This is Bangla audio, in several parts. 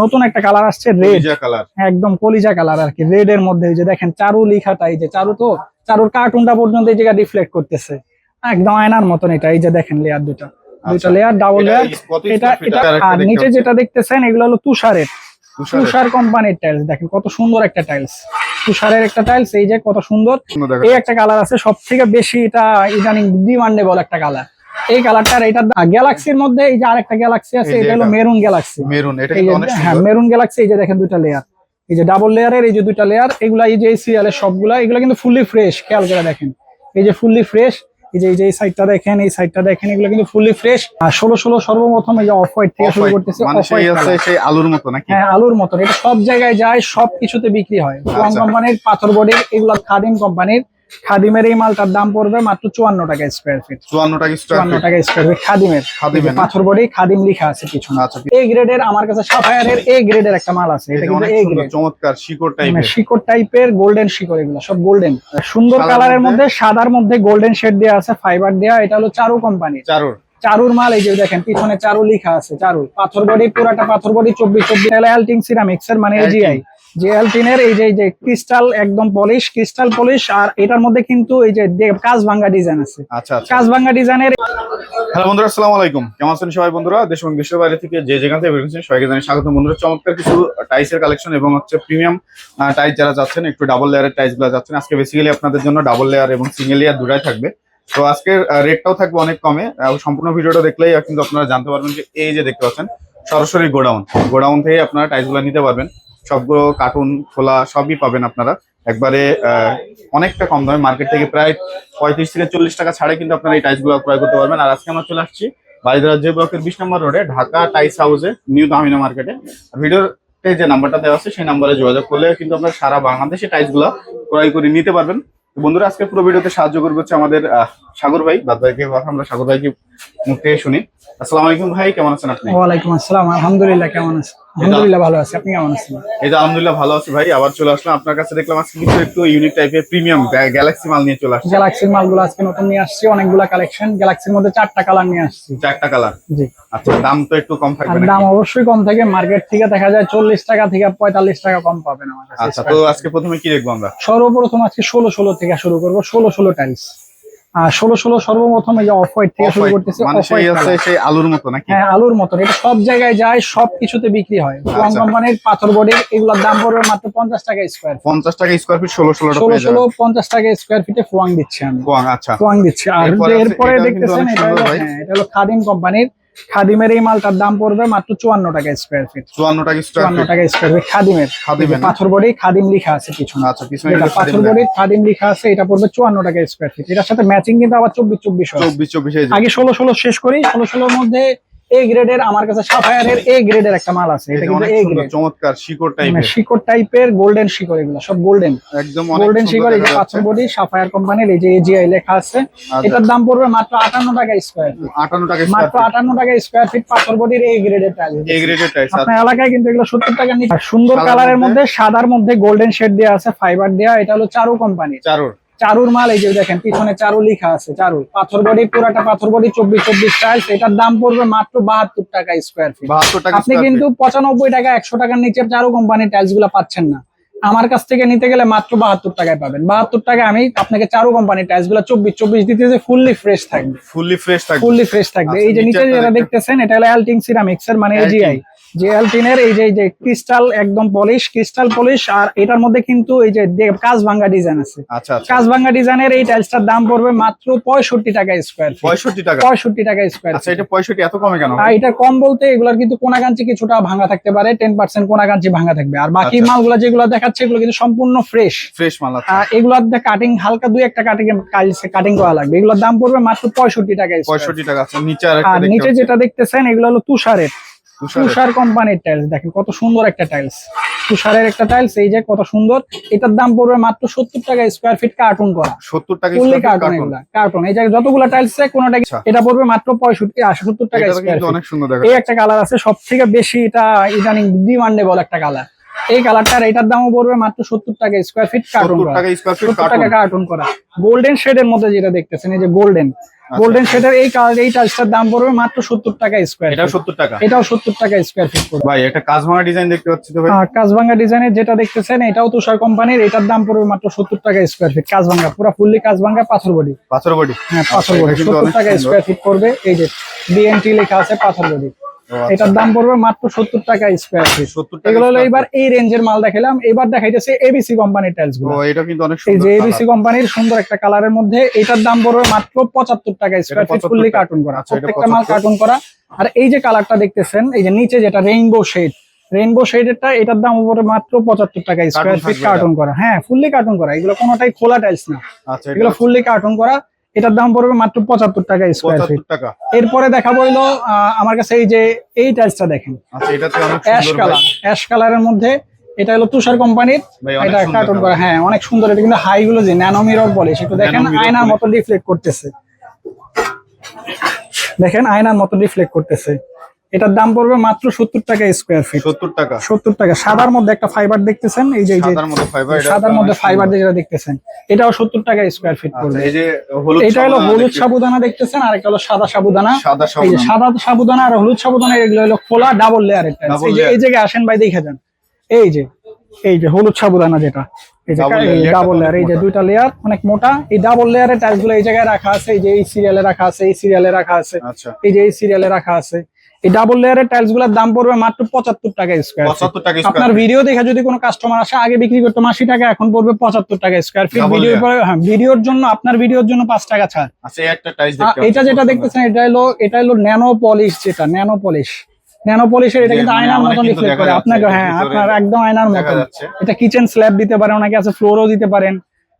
নতুন একটা কালার আসছে রেড কালার। একদম কলিজা কালার আর কি রেড এর মধ্যে এই যে দেখেন চারু লিখাটা এই যে চারু তো চারুর কার্টুনটা পর্যন্ত এই জায়গা রিফ্লেক্ট করতেছে। একদম আয়নার মতন এটা এই যে দেখেন লেয়ার দুটা। দুইটা লেয়ার ডাবল লেয়ার এটা এটা আর নিচে যেটা দেখতেছেন এগুলো হলো তুষারের। তুষার কোম্পানির টাইলস দেখেন কত সুন্দর একটা টাইলস তুষারের একটা টাইলস এই যে কত সুন্দর। এই একটা কালার আছে সব থেকে বেশি এটা ইদানিং ডিমান্ডেবল একটা কালার এই কালারটার এটা গ্যালাক্সির মধ্যে এই যে আরেকটা গ্যালাক্সি আছে এটা হলো মেরুন গ্যালাক্সি। মেরুন এটা কিন্তু অনেক হ্যাঁ মেরুন গ্যালাক্সি এই যে দেখেন দুইটা লেয়ার এই যে ডাবল লেয়ারের এই যে দুইটা লেয়ার এগুলা এই যে এই সিরিয়ালের সবগুলা এগুলা কিন্তু ফুললি ফ্রেশ খেয়াল করে দেখেন। এই যে ফুললি ফ্রেশ এই যে এই যে এই সাইডটা দেখেন এই সাইডটা দেখেন এগুলো কিন্তু ফুললি ফ্রেশ আর ষোলো ষোলো সর্বপ্রথম এই যে অফ হোয়াইট থেকে শুরু করতেছে মানে সেই আলুর মতো নাকি? হ্যাঁ আলুর মতন এটা সব জায়গায় যায় সব কিছুতে বিক্রি হয়। ওয়ান আচ্ছা। কোম্পানির পাথর বডির এগুলো খাদিম কোম্পানির খাদিমের এই মালটার দাম পড়বে মাত্র চুয়ান্ন টাকা স্কোয়ার ফিট চুয়ান্ন টাকা চুয়ান্ন টাকা স্কোয়ার ফিট খাদিমের? পাথর বডি খাদিম লিখা আছে পিছনে। আচ্ছা এ গ্রেডের আমার কাছে সাফায়ারের এ গ্রেডের একটা মাল আছে এটা কিন্তু অনেক এ গ্রেড চমৎকার শিকড় মানে টাইপের শিকড় টাইপের গোল্ডেন শিকড় এগুলো সব গোল্ডেন সুন্দর কালারের মধ্যে? সাদার মধ্যে গোল্ডেন শেড দেওয়া আছে ফাইবার দেওয়া এটা হলো চারু কোম্পানি চারুর। চারুর মাল এই যে দেখেন পিছনে চারু লেখা আছে চারু পাথর বডি পুরাটা পাথর বডি চব্বিশ চব্বিশ। অ্যালটিং সিরামিক্স এর মানে। এজিআই যে অ্যালটিনের এই যে এই যে ক্রিস্টাল একদম পলিশ ক্রিস্টাল পলিশ আর এটার মধ্যে কিন্তু এই যে কাজ ভাঙ্গা ডিজাইন আছে। আচ্ছা আচ্ছা। কাজ ভাঙ্গা ডিজাইনের হ্যালো বন্ধুরা আসসালামু আলাইকুম। কেমন আছেন সবাই বন্ধুরা? দেশ এবং দেশের বাইরে থেকে যে যেখান থেকে বেরোচ্ছেন সবাইকে জানাই স্বাগত বন্ধুরা চমৎকার কিছু টাইসের কালেকশন এবং হচ্ছে প্রিমিয়াম টাইস যারা যাচ্ছেন একটু ডাবল লেয়ারের টাইসগুলো যাচ্ছেন। আজকে বেসিক্যালি আপনাদের জন্য ডাবল লেয়ার এবং সিঙ্গেল লেয়ার দুটাই থাকবে। তো আজকের রেটটাও থাকবে অনেক কমে। সম্পূর্ণ ভিডিওটা দেখলেই কিন্তু আপনারা জানতে পারবেন যে এই যে দেখতে পাচ্ছেন সরাসরি গোডাউন। গোডাউন থেকে আপনারা টাইসগুলো নিতে পারবেন। সবগুলো কার্টুন খোলা, সবই পাবেন আপনারা। একবারে অনেকটা কম দামে মার্কেট থেকে প্রায় পঁয়ত্রিশ থেকে চল্লিশ টাকা ছাড়ে কিন্তু আপনারা এই টাইসগুলো ক্রয় করতে পারবেন। আর আজকে আমরা চলে আসছি বারিদার যে ব্লকের বিশ নম্বর রোডে, ঢাকা টাইস হাউসে নিউ দামিনা মার্কেটে ভিডিওতে যে নাম্বারটা দেওয়া আছে, সেই নাম্বারে যোগাযোগ করলে কিন্তু আপনারা সারা বাংলাদেশে টাইসগুলো ক্রয় করে নিতে পারবেন। বন্ধুরা, আজকে পুরো ভিডিওতে সাহায্য করবে হচ্ছে আমাদের সাগর ভাই, বাদ ভাইকে আমরা সাগর ভাইকে মুখ থেকে শুনি। আসসালামু আলাইকুম ভাই, কেমন আছেন আপনি? ওয়ালাইকুম আসসালাম, আলহামদুলিল্লাহ, কেমন আছেন? আলহামদুলিল্লাহ ভালো আছি। আপনি কেমন আছেন? এই আলহামদুলিল্লাহ ভালো আছি ভাই। আবার চলে আসলাম। আপনার কাছে দেখলাম আজকে কিছু একটু ইউনিক টাইপের প্রিমিয়াম গ্যালাক্সি মাল নিয়ে চলে আসছে। গ্যালাক্সির মালগুলো আজকে নতুন নিয়ে আসছি। অনেকগুলা কালেকশন গ্যালাক্সির মধ্যে চারটা কালার নিয়ে আসছি। চারটা কালার জি। আচ্ছা দাম তো একটু কম দাম অবশ্যই কম থাকে। মার্কেট থেকে দেখা যায় চল্লিশ টাকা থেকে পঁয়তাল্লিশ টাকা কম পাবেন আমার কাছে। আচ্ছা তো আজকে প্রথমে কি দেখব আমরা? সর্বপ্রথম আজকে ষোলো ষোলো থেকে শুরু করব। ষোলো ষোলো টাইলস ষোলো ষোলো সর্বপ্রথম এই যে অফ হোয়াইট থেকে শুরু করতেছে মানে সেই আলুর মতো নাকি? হ্যাঁ আলুর মতন এটা সব জায়গায় যায় সব কিছুতে বিক্রি হয়। ওয়ান আচ্ছা। কোম্পানির পাথর বডির এগুলোর দাম পড়বে মাত্র পঞ্চাশ টাকা স্কোয়ার পঞ্চাশ টাকা স্কোয়ার ফিট ষোলো ষোলো ষোলো ষোলো পঞ্চাশ টাকা স্কোয়ার ফিটে ফোয়াং দিচ্ছে আমি। ফোয়াং আচ্ছা। ফোয়াং দিচ্ছে। আর এরপরে দেখতেছেন। হ্যাঁ, এটা হলো খাদিম কোম্পানির খাদিমের এই মালটার দাম পড়বে মাত্র চুয়ান্ন টাকা স্কোয়ার ফিট চুয়ান্ন টাকা চুয়ান্ন টাকা স্কোয়ার ফিট খাদিমের। খাদিমের পাথর বডি খাদিম লেখা আছে পিছনে। আচ্ছা পাথর বডি খাদিম লিখা আছে এটা পড়বে চুয়ান্ন টাকা স্কোয়ার ফিট এটার সাথে ম্যাচিং কিন্তু আবার চব্বিশ চব্বিশ চব্বিশ চব্বিশ। আগে ষোলো ষোলো শেষ করি ষোলো ষোলোর মধ্যে এ গ্রেডের আমার কাছে সাফায়ারের এ গ্রেডের একটা মাল আছে। এটা কিন্তু এ গ্রেড চমৎকার শিকড় মানে টাইপের শিকড় টাইপের গোল্ডেন শিকড় এগুলো সব গোল্ডেন একদম গোল্ডেন শিকড় এই যে পাথর বডি সাফায়ার কোম্পানির এই যে এজিআই লেখা আছে। আচ্ছা। এটার দাম পড়বে মাত্র আটান্ন টাকা স্কোয়ার ফিট আটান্ন টাকা মাত্র আটান্ন টাকা স্কোয়ার ফিট পাথর বডির এই গ্রেডের টাইল এই গ্রেডের টাইস আপনার এলাকায় কিন্তু এগুলো সত্তর টাকা নিচ্ছে। আর সুন্দর কালারের মধ্যে? সাদার মধ্যে গোল্ডেন শেড দেওয়া আছে ফাইবার দেওয়া এটা হলো চারু কোম্পানি চারুর। চারুর মাল এই যে দেখেন পিছনে চারু লিখা আছে চারু। পাথর বডি পুরাটা পাথর বডি চব্বিশ চব্বিশ টাইলস এটার দাম পড়বে মাত্র বাহাত্তর টাকা স্কোয়ার ফিট আপনি কিন্তু পঁচানব্বই টাকা একশো টাকার নিচে চারু কোম্পানির টাইলসগুলো পাচ্ছেন না। আমার কাছ থেকে নিতে গেলে মাত্র বাহাত্তর টাকায় পাবেন। বাহাত্তর টাকায় আমি আপনাকে চারু কোম্পানির টাইলসগুলো চব্বিশ চব্বিশ দিতেছে ফুললি ফ্রেশ থাকবে। ফুললি ফ্রেশ থাকবে। ফুললি ফ্রেশ থাকবে। আচ্ছা, এই যে নিচে যেটা দেখতেছেন এটা হলো অ্যালটিং সিরামিক্স এর মানে। এজিআই যে এই যে এই যে ক্রিস্টাল একদম পলিশ ক্রিস্টাল পলিশ আর এটার মধ্যে কিন্তু এই যে কাজ ভাঙ্গা ডিজাইন আছে। আচ্ছা আচ্ছা। কাজ ভাঙ্গা ডিজাইনের এই টাইলসটার দাম পড়বে মাত্র পঁয়ষট্টি টাকা স্কোয়ার পঁয়ষট্টি টাকা। পঁয়ষট্টি টাকা স্কোয়ার আচ্ছা এটা পঁয়ষট্টি এত কমে কেন? এটা কম বলতে এগুলার কিন্তু কোনাকাঞ্চি কিছুটা ভাঙা থাকতে পারে টেন পার্সেন্ট কোনাকাঞ্চি ভাঙা থাকবে। আর বাকি আচ্ছা। মালগুলো যেগুলো দেখাচ্ছে এগুলো কিন্তু সম্পূর্ণ ফ্রেশ ফ্রেশ মাল আছে আর এগুলোর কাটিং হালকা দুই একটা কাটিং কাটিং করা লাগবে। এগুলোর দাম পড়বে মাত্র পঁয়ষট্টি টাকা পঁয়ষট্টি টাকা নিচে। নিচে যেটা দেখতেছেন এগুলো হলো তুষারের। তুষার কোম্পানির টাইলস দেখেন কত সুন্দর একটা টাইলস তুষারের একটা টাইলস এই যে কত সুন্দর এটার দাম পড়বে মাত্র সত্তর টাকা স্কোয়ার ফিট কার্টুন করা। সত্তর টাকা কার্টুন এগুলা কার্টুন এই যে যতগুলো টাইলস কোনটা আচ্ছা। এটা পড়বে মাত্র পঁয়ষট্টি সত্তর টাকা এটা স্কোয়ার অনেক সুন্দর এই একটা কালার আছে সব থেকে বেশি এটা ইদানিং ডিমান্ডেবল একটা কালার এই কালারটার এটার দামও পড়বে মাত্র সত্তর টাকা স্কোয়ার ফিট কার্টুন 70 টাকা স্কয়ার ফিট সত্তর টাকা কার্টুন করা। গোল্ডেন শেডের মধ্যে যেটা দেখতেছেন এই যে গোল্ডেন আচ্ছা। গোল্ডেন শেডের এই কালার এই টাইলসটার দাম পড়বে মাত্র সত্তর টাকা স্কোয়ার এটা 70 টাকা? এটাও সত্তর টাকা স্কোয়ার ফিট পড়বে। ভাই একটা কাজ ভাঙা ডিজাইন দেখতে পাচ্ছি তো ভাই। আহ, কাজভাঙ্গা ডিজাইনের যেটা দেখতেছেন এটাও তুষার কোম্পানির এটার দাম পড়বে মাত্র সত্তর টাকা স্কোয়ার ফিট কাজভাঙ্গা পুরো ফুললি কাজভাঙ্গা পাথর বডি। পাথর বডি। হ্যাঁ পাথর বডি। কিন্তু সত্তর টাকা। স্কোয়ার ফিট পড়বে। এই যে বিএনটি লেখা আছে পাথর বডি। আচ্ছা। এটার দাম পড়বে মাত্র সত্তর টাকা স্কোয়ার ফিট 70 টাকা এগুলো হলো এবার এই রেঞ্জের মাল দেখালাম এবার দেখাইতেছে এবিসি কোম্পানির টাইলসগুলো। এটা কিন্তু অনেক এই সুন্দর যে এবিসি কোম্পানির সুন্দর একটা কালারের মধ্যে এটার দাম পড়বে মাত্র পঁচাত্তর টাকা স্কোয়ার ফিট ফুললি কার্টুন করা। আচ্ছা, এটা প্রত্যেকটা মাল 75 কার্টুন করা। আর এই যে কালারটা দেখতেছেন এই যে নিচে যেটা রেইনবো শেড রেইনবো শেডেরটা এটার দাম উপরে মাত্র পঁচাত্তর টাকা স্কোয়ার ফিট কার্টুন করা। হ্যাঁ ফুললি কার্টুন করা। এগুলো কোনোটাই খোলা টাইলস না। আচ্ছা এগুলো ফুললি কার্টুন করা। এটার দাম পড়বে মাত্র পঁচাত্তর টাকা স্কোয়ার ফিট টাকা। এরপরে দেখা আহ, আমার কাছে এই যে এই টাইলসটা দেখেন। অ্যাশ কালার অ্যাশ কালারের মধ্যে এটা হলো তুষার কোম্পানির এটা কার্টন করা হ্যাঁ অনেক সুন্দর। এটা কিন্তু হাই গুলো যে ন্যানো মিরর বলে সেটা দেখেন আয়নার। মতো রিফ্লেক্ট করতেছে। দেখেন আয়নার মতো রিফ্লেক্ট করতেছে। এটার দাম পড়বে মাত্র সত্তর টাকা স্কোয়ার ফিট 70 টাকা। সত্তর টাকা। সাদার মধ্যে একটা ফাইবার দেখতেছেন এই যে সাদার মধ্যে ফাইবার যেটা দেখতেছেন এটাও সত্তর টাকা স্কোয়ার ফিট আচ্ছা পড়বে। এই যে এটা হলো হলুদ সাবুদানা দেখতেছেন আর একটা হলো সাদা সাবুদানা। সাদা সাবুদানা। আর হলুদ সাবুদানা এগুলো হলো খোলা ডাবল টাইলস Double এই যে এই জায়গায় আসেন ভাই দেখে যান। এই যে এই যে হলুদ সাবুদানা যেটা। এই যে ডাবল লেয়ার এই যে দুইটা লেয়ার অনেক মোটা। এই ডাবল লেয়ারের টাইলসগুলো এই জায়গায় রাখা আছে এই যে এই সিরিয়ালে রাখা আছে এই সিরিয়ালে রাখা আছে। আচ্ছা। এই যে এই সিরিয়ালে রাখা আছে। এই ডাবল লেয়ারের টাইলসগুলোর দাম পড়বে মাত্র পঁচাত্তর টাকা স্কোয়ার 75 টাকা আপনার ভিডিও দেখে যদি কোনো কাস্টমার আসে আগে বিক্রি করতো আশি টাকা এখন পড়বে পঁচাত্তর টাকা স্কোয়ার ফিট ভিডিও হ্যাঁ ভিডিওর জন্য আপনার ভিডিওর জন্য পাঁচ টাকা ছাড়। আচ্ছা এটা যেটা দেখতেছেন এটা হলো এটা হলো ন্যানো পলিশ যেটা ন্যানো পলিশ ন্যানো পলিশের এটা কিন্তু মানে আয়নার মতন রিফ্লেক্ট করে। আপনাকে হ্যাঁ আপনার একদম আয়নার মতন। এটা কিচেন স্ল্যাব দিতে পারেন অনেকে আছে ফ্লোরও দিতে পারেন।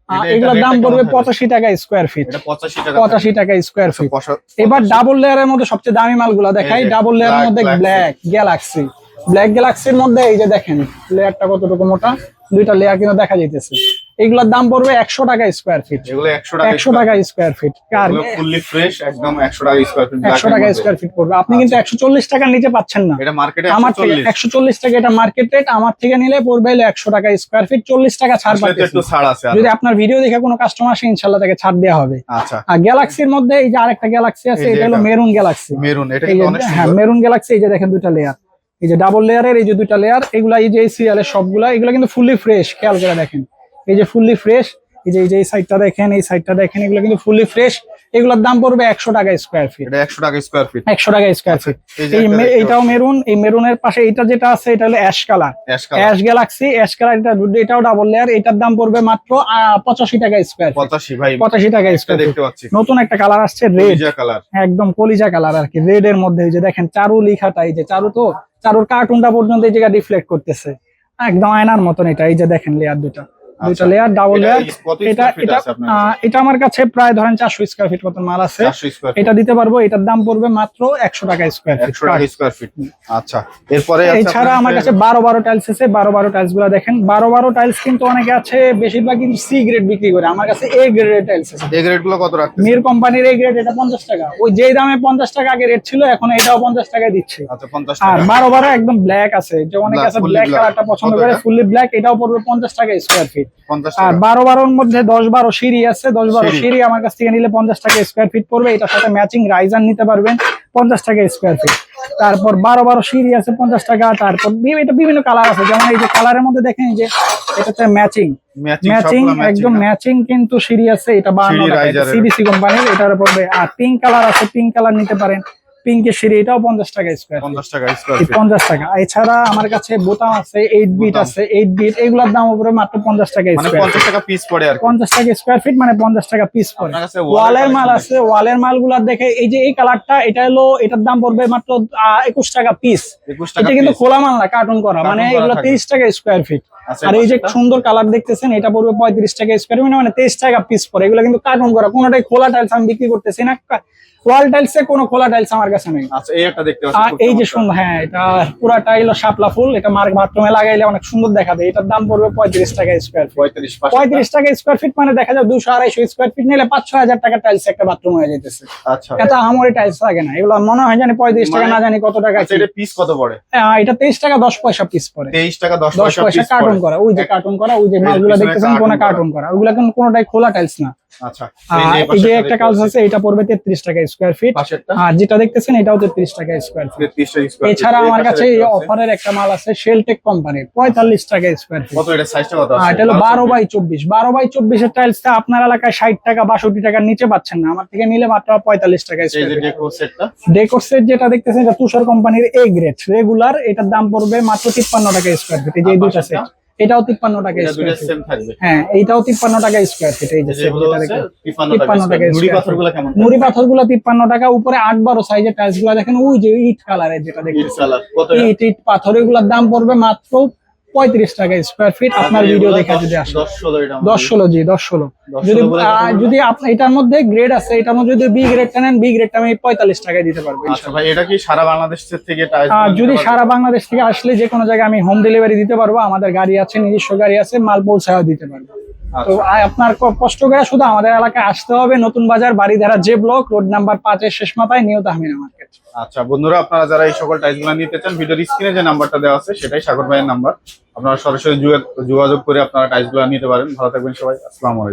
এগুলোর দাম পড়বে পঁচাশি টাকা স্কোয়ার ফিট এটা 85 টাকা পঁচাশি টাকা স্কোয়ার ফিট এবার ডাবল লেয়ারের মধ্যে সবচেয়ে দামি মালগুলো দেখাই। ডাবল লেয়ারের মধ্যে ব্ল্যাক গ্যালাক্সি ব্ল্যাক গ্যালাক্সির মধ্যে এই যে দেখেন লেয়ারটা কতটুকু মোটা? দুইটা লেয়ার কিন্তু দেখা যাইতেছে। এগুলোর দাম পড়বে একশো টাকা স্কোয়ার ফিট এগুলো 100 টাকা একশো টাকা স্কোয়ার ফিট আর ফুললি ফ্রেশ একদম 100 টাকা স্কয়ার ফিট একশো টাকা স্কোয়ার ফিট পড়বে। আপনি কিন্তু একশো চল্লিশ টাকার নিচে পাচ্ছেন না। এটা মার্কেটে আমার থেকে একশো চল্লিশ। টাকা এটা মার্কেট রেট আমার থেকে নিলে পড়বে হলো একশো টাকা স্কোয়ার ফিট চল্লিশ টাকা ছাড় আর। যদি আপনার ভিডিও দেখে কোনো কাস্টমার আসে ইনশাল্লাহ তাকে ছাড় দেওয়া হবে। আচ্ছা। আর গ্যালাক্সির মধ্যে এই যে আরেকটা গ্যালাক্সি আছে এটা হলো মেরুন গ্যালাক্সি মেরুন এটা হ্যাঁ মেরুন গ্যালাক্সি এই যে দেখেন দুইটা লেয়ার এই যে ডাবল লেয়ারের এই যে দুইটা লেয়ার এগুলা এই যে এই সিরিয়ালের সবগুলা এগুলা কিন্তু ফুললি ফ্রেশ খেয়াল করে দেখেন। এই যে ফুললি ফ্রেশ এই যে এই যে এই সাইডটা দেখেন এই সাইডটা দেখেন এগুলো কিন্তু ফুললি ফ্রেশ এগুলোর দাম পড়বে একশো টাকা স্কোয়ার ফিট এটা 100 টাকা স্কয়ার ফিট একশো টাকা স্কোয়ার ফিট এই এইটাও মেরুন এই মেরুনের পাশে এটা যেটা আছে এটা হলো ash colour ash galaxy ash colour এটা এটাও ডাবল লেয়ার এটার দাম পড়বে মাত্র পঁচাশি টাকা স্কোয়ার 85 ভাই পঁচাশি টাকা স্কোয়ার দেখতে পাচ্ছি। নতুন একটা কালার আসছে রেড রেড কালার একদম কলিজা কালার আর কি রেড এর মধ্যে এই যে দেখেন চারু লিখাটা এই যে চারু তো চারুর কার্টুনটা পর্যন্ত এই জায়গা রিফ্লেক্ট করতেছে। একদম আয়নার মতন এটা এই যে দেখেন লেয়ার দুটা দুইটা লেয়ার ডাবল লেয়ার এটা এটা এটা আমার কাছে প্রায় ধরেন চারশো স্কোয়ার ফিট মতন মাল আছে। এটা দিতে পারব এটার দাম পড়বে মাত্র একশো টাকা স্কোয়ার ফিট 100 টাকা স্কয়ার ফিট আচ্ছা। এরপরে এছাড়া আমার কাছে বারো বারো টাইলস আছে বারো বারো টাইলসগুলা দেখেন। বারো বারো টাইলস কিন্তু অনেকে আছে বেশিরভাগ কিন্তু সি গ্রেড বিক্রি করে। আমার কাছে এ গ্রেডের টাইলস আছে। এই গ্রেডগুলো কত রাখতে মির কোম্পানির এই গ্রেড এটা পঞ্চাশ টাকা। ওই যেই দামে পঞ্চাশ টাকা আগে রেট ছিল এখন এটাও পঞ্চাশ টাকায় দিচ্ছে। আচ্ছা 50 আর বারো বারো একদম ব্ল্যাক আছে। যে অনেকে আছে ব্ল্যাক কালারটা পছন্দ করে? ফুললি ব্ল্যাক এটাও পড়বে পঞ্চাশ টাকা স্কোয়ার ফিট 50 আর টাকা বারো বারোর মধ্যে দশ বারো সিঁড়ি আছে দশ বারো সিঁড়ি। আমার কাছ থেকে নিলে পঞ্চাশ টাকা স্কোয়ার ফিট পড়বে এটার সাথে ম্যাচিং রাইজার নিতে পারবেন পঞ্চাশ টাকা স্কোয়ার ফিট তারপর বারো বারো সিঁড়ি আছে পঞ্চাশ টাকা তারপর এটা বিভিন্ন কালার আছে যেমন এই যে কালারের মধ্যে দেখেন যে এটা হচ্ছে ম্যাচিং ম্যাচিং একদম ম্যাচিং কিন্তু সিঁড়ি আছে এটা বান্ন সিবিসি কোম্পানির এটার পড়বে আর পিঙ্ক কালার আছে পিঙ্ক কালার নিতে পারেন। পিঙ্কের সিঁড়ি এটাও পঞ্চাশ টাকা স্কোয়ার 50 টাকা স্কয়ার ফিট পঞ্চাশ টাকা। এছাড়া আমার কাছে বোতাম আছে এইট বিট আছে এইট বিট এগুলোর দাম উপরে মাত্র পঞ্চাশ টাকা মানে 50 টাকা পিস পড়ে আর পঞ্চাশ টাকা স্কোয়ার ফিট মানে পঞ্চাশ টাকা পিস পড়ে। ওয়ালের মাল আছে ওয়ালের মালগুলার দেখে এই যে এই কালারটা এটা হলো এটার দাম পড়বে মাত্র একুশ টাকা পিস এটা কিন্তু খোলা মাল না কার্টুন করা। মানে এগুলো তিরিশ টাকা স্কোয়ার ফিট আচ্ছা, আর এই যে সুন্দর কালার দেখতেছেন এটা পড়বে পঁয়ত্রিশ টাকা স্কোয়ার ফিট মানে তেইশ টাকা পিস পড়ে। এগুলো কিন্তু কার্টুন করা। কোনোটাই খোলা টাইলস আমি বিক্রি করতেছি না। ওয়াল টাইলসে কোনো খোলা টাইলস আমার কাছে নেই। আচ্ছা এই একটা দেখতে পাচ্ছি এই যে। সুন্দর হ্যাঁ এটা পুরাটা হলো শাপলা ফুল এটা মার্ক বাথরুমে লাগাইলে অনেক সুন্দর দেখা যায়। এটার দাম পড়বে পঁয়ত্রিশ টাকা স্কোয়ার ফিট পঁয়ত্রিশ পাঁচশো পঁয়ত্রিশ টাকা স্কোয়ার ফিট মানে দেখা যায় দুশো আড়াইশো স্কোয়ার ফিট নিলে পাঁচ ছয় হাজার টাকা টাইলস একটা বাথরুম হয়ে যেতেছে আচ্ছা। এটা আমারই টাইলস লাগে না। এগুলো মনে হয় জানি পঁয়ত্রিশ টাকা মানে- না জানি কত টাকা আচ্ছা এটা পিস কত পড়ে? হ্যাঁ, এটা তেইশ টাকা দশ পয়সা পিস পরে তেইশ টাকা দশ দশ পয়সা piece কার্টুন করা। ওই যে কার্টুন করা ওই যে মালগুলো দেখতেছেন কোনো করা। কার্টুন করা। ওগুলো কোনোটাই খোলা টাইলস না। আচ্ছা। এই যে একটা কাজ আছে এটা পড়বে তেত্রিশ টাকা স্কোয়ার ফিট আর যেটা দেখতেছেন এটাও তেত্রিশ টাকা স্কোয়ার ফিট এছাড়া আমার কাছে অফারের একটা মাল আছে শেলটেক কোম্পানির পঁয়তাল্লিশ টাকা স্কোয়ার ফিট কত এটা সাইজটা কত আছে? এটা হলো বারো বাই চব্বিশ। বারো বাই চব্বিশের টাইলসটা আপনার এলাকায় ষাট টাকা বাষট্টি টাকার নিচে পাচ্ছেন না। আমার থেকে নিলে মাত্র পঁয়তাল্লিশ টাকা এই স্কোয়ার ফিট ডেকো সেটটা ডেকোর্সের যেটা দেখতেছেন এটা তুষার কোম্পানির এ গ্রেড রেগুলার এটার দাম পড়বে মাত্র তিপ্পান্ন টাকা স্কোয়ার ফিট এই যে দুটা সেট এটাও তিপ্পান্ন টাকা হ্যাঁ এটাও তিপ্পান্ন টাকা স্কোয়ার ফিট এই যে দেখেন তিপ্পান্ন টাকা নুড়ি পাথরগুলো কেমন মুড়ি পাথরগুলো তিপ্পান্ন টাকা উপরে আট বারো সাইজের টাইলসগুলো দেখেন ওই যে ইট কালারের যেটা ইট ইট পাথর এগুলোর দাম পড়বে মাত্র পঁয়ত্রিশ টাকা স্কোয়ার ফিট আপনার ভিডিও দেখে যদি আসে দশ ষোলো জি দশ ষোলো। যদি যদি আপনি এটার মধ্যে গ্রেড আছে এটার মধ্যে যদি বি গ্রেডটা নেন বি গ্রেডটা আমি পঁয়তাল্লিশ টাকায় দিতে পারব আচ্ছা এটা কি সারা বাংলাদেশ থেকে যদি সারা বাংলাদেশ থেকে আসলে যে কোনো জায়গায় আমি হোম ডেলিভারি দিতে পারব আমাদের গাড়ি আছে নিজস্ব গাড়ি আছে মাল পৌঁছাও দিতে পারব। তো আপনার কষ্ট করে শুধু আমাদের এলাকায় আসতে হবে নতুন বাজার বাড়িধারা যে ব্লক রোড নাম্বার পাঁচের শেষ মাথায় তাহমিনা মার্কেট আচ্ছা বন্ধুরা, আপনারা যারা এই সকল টাইলসগুলা নিতে চান, ভিডিওর স্ক্রিনে যে নাম্বারটা দেওয়া আছে, সেটাই সাগর ভাইয়ের নাম্বার। আপনারা সরাসরি যোগা- যোগাযোগ করে আপনারা টাইলসগুলো নিতে পারেন। ভালো থাকবেন সবাই। আসসালামু আলাইকুম।